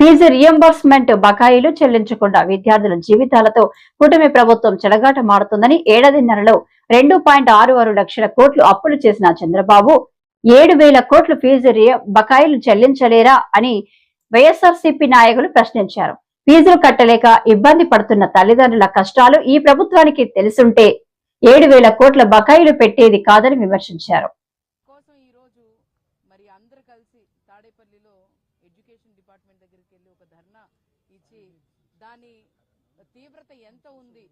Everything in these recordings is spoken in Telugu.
ఫీజు రియంబర్స్మెంట్ బకాయిలు చెల్లించకుండా విద్యార్థుల జీవితాలతో కూటమి ప్రభుత్వం చెలగాట మారుతుందని ఏడాదిన్నరలో రెండు పాయింట్ ఆరు ఆరు లక్షల కోట్లు అప్పులు చేసిన చంద్రబాబు ఏడు వేల కోట్లు ఫీజు బకాయిలు చెల్లించలేరా అని వైఎస్ఆర్సీపీ నాయకులు ప్రశ్నించారు. ఫీజులు కట్టలేక ఇబ్బంది పడుతున్న తల్లిదండ్రుల కష్టాలు ఈ ప్రభుత్వానికి తెలుసుంటే ఏడు వేల కోట్ల బకాయిలు పెట్టేది కాదని విమర్శించారు కోసం ఈరోజు మరి అందరు కలిసి తాడేపల్లిలో ఎడ్యుకేషన్ డిపార్ట్మెంట్ దగ్గరికి వెళ్ళి ఒక ధర్నా ఇచ్చి దాని తీవ్రత ఎంత ఉంది?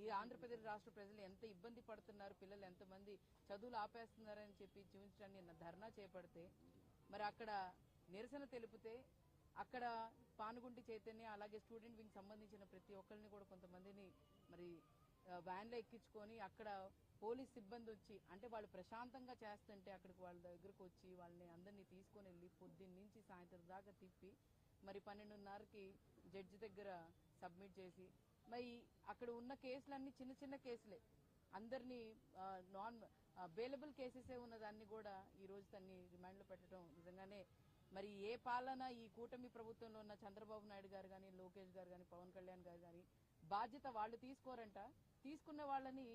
ఈ ఆంధ్రప్రదేశ్ రాష్ట్ర ప్రజలు ఎంత ఇబ్బంది పడుతున్నారు? పిల్లలు ఎంతమంది చదువులు ఆపేస్తున్నారని చెప్పి చూపించడానికి నిన్న ధర్నా చేపడితే మరి అక్కడ నిరసన తెలిపితే అక్కడ పానుగుంటి చైతన్య అలాగే స్టూడెంట్ వింగ్ సంబంధించిన ప్రతి ఒక్కరిని కూడా కొంతమందిని మరి వ్యాన్లో ఎక్కించుకొని అక్కడ పోలీస్ సిబ్బంది వచ్చి అంటే వాళ్ళు ప్రశాంతంగా చేస్తుంటే అక్కడికి వాళ్ళ దగ్గరకు వచ్చి వాళ్ళని అందరినీ తీసుకొని వెళ్ళి పొద్దున్న నుంచి సాయంత్రం దాకా తిప్పి మరి పన్నెండున్నరకి జడ్జి దగ్గర సబ్మిట్ చేసి మరి అక్కడ ఉన్న కేసులన్నీ చిన్న చిన్న కేసులే. అందరినీ నాన్ బెయిలబుల్ కేసెసే ఉన్నదాన్ని కూడా ఈ రోజు తన్ని రిమాండ్లో పెట్టడం నిజంగానే మరి ఏ పాలన ఈ కూటమి ప్రభుత్వంలో ఉన్న చంద్రబాబు నాయుడు గారు కానీ లోకేష్ గారు కానీ పవన్ కళ్యాణ్ గారు కానీ బాధ్యత వాళ్ళు తీసుకోరంట. తీసుకున్న వాళ్ళని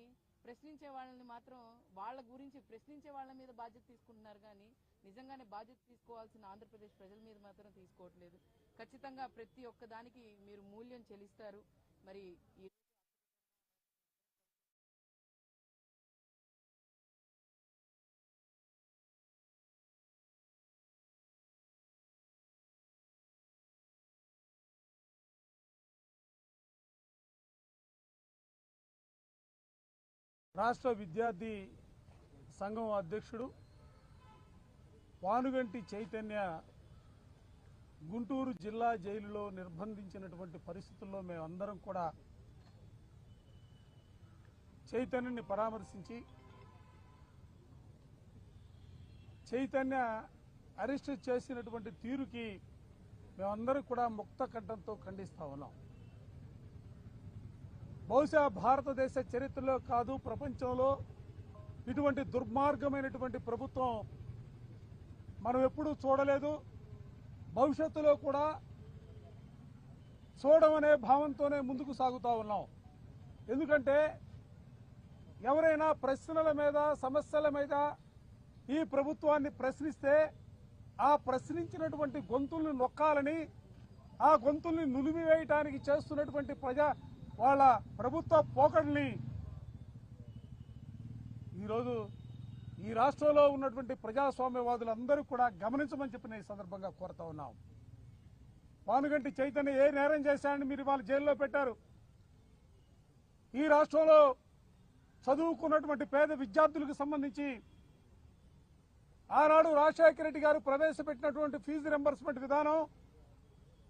ప్రశ్నించే వాళ్ళని మాత్రం వాళ్ళ గురించి ప్రశ్నించే వాళ్ళ మీద బాధ్యత తీసుకుంటున్నారు కానీ నిజంగానే బాధ్యత తీసుకోవాల్సిన ఆంధ్రప్రదేశ్ ప్రజల మీద మాత్రం తీసుకోవట్లేదు. ఖచ్చితంగా ప్రతి ఒక్క దానికి మీరు మూల్యం చెల్లిస్తారు. మరి రాష్ట్ర విద్యార్థి సంఘం అధ్యక్షుడు వానుగంటి చైతన్య గుంటూరు జిల్లా జైలులో నిర్బంధించినటువంటి పరిస్థితుల్లో మేమందరం కూడా చైతన్యని పరామర్శించి చైతన్య అరెస్ట్ చేసినటువంటి తీరుకి మేమందరం కూడా ముక్త కంఠంతో ఖండిస్తా ఉన్నాం. బహుశా భారతదేశ చరిత్రలో కాదు ప్రపంచంలో ఇటువంటి దుర్మార్గమైనటువంటి ప్రభుత్వం మనం ఎప్పుడూ చూడలేదు. భవిష్యత్తులో కూడా చూడమనే భావంతోనే ముందుకు సాగుతూ ఉన్నాం. ఎందుకంటే ఎవరైనా ప్రశ్నల మీద సమస్యల మీద ఈ ప్రభుత్వాన్ని ప్రశ్నిస్తే ఆ ప్రశ్నించినటువంటి గొంతుల్ని నొక్కాలని ఆ గొంతుల్ని నులిమివేయటానికి చేస్తున్నటువంటి ప్రజా వాళ్ళ ప్రభుత్వ పోకడ్ని ఈరోజు ఈ రాష్ట్రంలో ఉన్నటువంటి ప్రజాస్వామ్యవాదులందరూ కూడా గమనించమని చెప్పి నేను ఈ సందర్భంగా కోరుతా ఉన్నాం. పానుగంటి చైతన్య ఏ నేరం చేశాడని మీరు వాళ్ళ జైల్లో పెట్టారు. ఈ రాష్ట్రంలో చదువుకున్నటువంటి పేద విద్యార్థులకు సంబంధించి ఆనాడు రాజశేఖర రెడ్డి గారు ప్రవేశపెట్టినటువంటి ఫీజు రెంబర్స్మెంట్ విధానం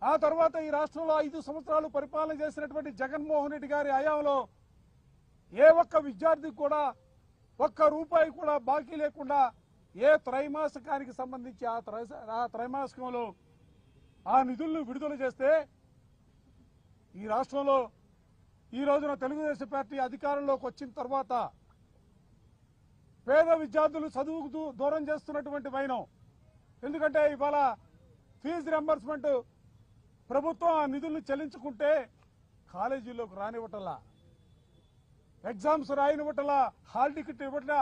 ఆ తర్వాత ఈ రాష్ట్రంలో ఐదు సంవత్సరాలు పరిపాలన చేసినటువంటి జగన్మోహన్ రెడ్డి గారి హయాంలో ఏ ఒక్క విద్యార్థికి కూడా ఒక్క రూపాయి కూడా బాకీ లేకుండా ఏ త్రైమాసికానికి సంబంధించి ఆ త్రై- ఆ త్రైమాసికంలో ఆ నిధులను విడుదల చేస్తే ఈ రాష్ట్రంలో ఈ రోజున తెలుగుదేశం పార్టీ అధికారంలోకి వచ్చిన తర్వాత పేద విద్యార్థులు చదువుకు దూరం చేస్తున్నటువంటి వైనం ఎందుకంటే ఇవాళ ఫీజు రెంబర్స్మెంట్ ప్రభుత్వం ఆ నిధులను చెల్లించుకుంటే కాలేజీలోకి రానివ్వటలా ఎగ్జామ్స్ రాయనివ్వటలా హాల్ టికెట్ ఇవ్వట్లా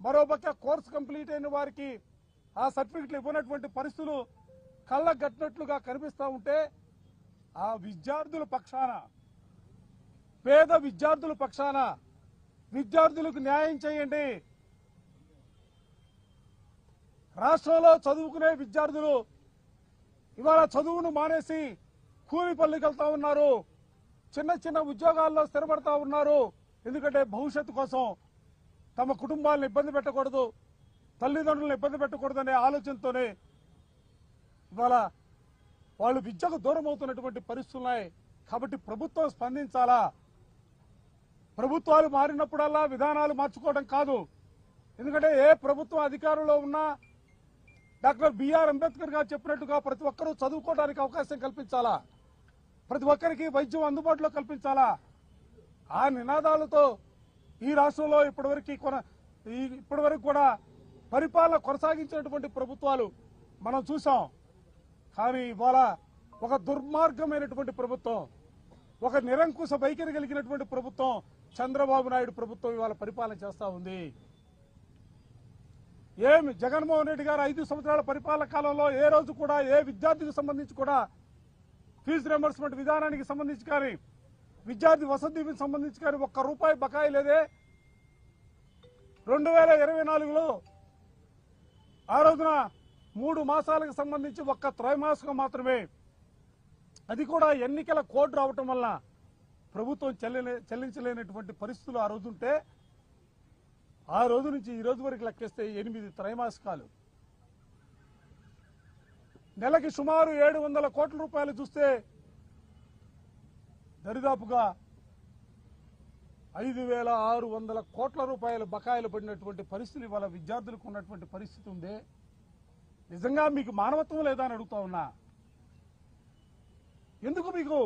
మరోపక్క కోర్స్ కంప్లీట్ అయిన వారికి ఆ సర్టిఫికెట్లు ఇవ్వనటువంటి పరిస్థితులు కళ్ళ గట్టినట్లుగా కనిపిస్తూ ఉంటే ఆ విద్యార్థుల పక్షాన పేద విద్యార్థుల పక్షాన విద్యార్థులకు న్యాయం చేయండి. రాష్ట్రంలో చదువుకునే విద్యార్థులు ఇవాళ చదువును మానేసి కూలి పనులకు వెళ్తా ఉన్నారు. చిన్న చిన్న ఉద్యోగాల్లో స్థిరపడతా ఉన్నారు. ఎందుకంటే భవిష్యత్తు కోసం తమ కుటుంబాలను ఇబ్బంది పెట్టకూడదు తల్లిదండ్రులను ఇబ్బంది పెట్టకూడదనే ఆలోచనతోనే ఇవాళ వాళ్ళు విద్యకు దూరం అవుతున్నటువంటి పరిస్థితులు ఉన్నాయి. కాబట్టి ప్రభుత్వం స్పందించాలా? ప్రభుత్వాలు మారినప్పుడల్లా విధానాలు మార్చుకోవడం కాదు. ఎందుకంటే ఏ ప్రభుత్వం అధికారంలో ఉన్నా డాక్టర్ బిఆర్ అంబేద్కర్ గారు చెప్పినట్టుగా ప్రతి ఒక్కరూ చదువుకోవడానికి అవకాశం కల్పించాలా? ప్రతి ఒక్కరికి వైద్యం అందుబాటులో కల్పించాలా? ఆ నినాదాలతో ఈ రాష్ట్రంలో ఇప్పటివరకు కొన ఈ ఇప్పటివరకు కూడా పరిపాలన కొనసాగించినటువంటి ప్రభుత్వాలు మనం చూసాం కానీ ఇవాళ ఒక దుర్మార్గమైనటువంటి ప్రభుత్వం ఒక నిరంకుశ వైఖరి కలిగినటువంటి ప్రభుత్వం చంద్రబాబు నాయుడు ప్రభుత్వం ఇవాళ పరిపాలన చేస్తా ఉంది. ఏమి జగన్మోహన్ రెడ్డి గారు ఐదు సంవత్సరాల పరిపాలన కాలంలో ఏ రోజు కూడా ఏ విద్యార్థికి సంబంధించి కూడా ఫీజు రియంబర్స్మెంట్ విధానానికి సంబంధించి కానీ విద్యార్థి వసతి సంబంధించి కానీ ఒక్క రూపాయి బకాయి లేదే. రెండు వేల ఇరవై నాలుగులో ఆ రోజున మూడు మాసాలకు సంబంధించి ఒక్క త్రైమాసికం మాత్రమే. అది కూడా ఎన్నికల కోడ్ రావటం వల్ల ప్రభుత్వం చెల్లి చెల్లించలేనటువంటి పరిస్థితులు ఆ రోజుంటే ఆ రోజు నుంచి ఈ రోజు వరకు లెక్కిస్తే ఎనిమిది త్రైమాసికాలు. నెలకి సుమారు ఏడు వందల కోట్ల రూపాయలు చూస్తే దరిదాపుగా ఐదు వేల ఆరు వందల కోట్ల రూపాయలు బకాయిలు పడినటువంటి పరిస్థితి ఇవాళ విద్యార్థులకు ఉన్నటువంటి పరిస్థితి ఉంది. నిజంగా మీకు మానవత్వం లేదా అని అడుగుతా ఉన్నా? ఎందుకు మీకు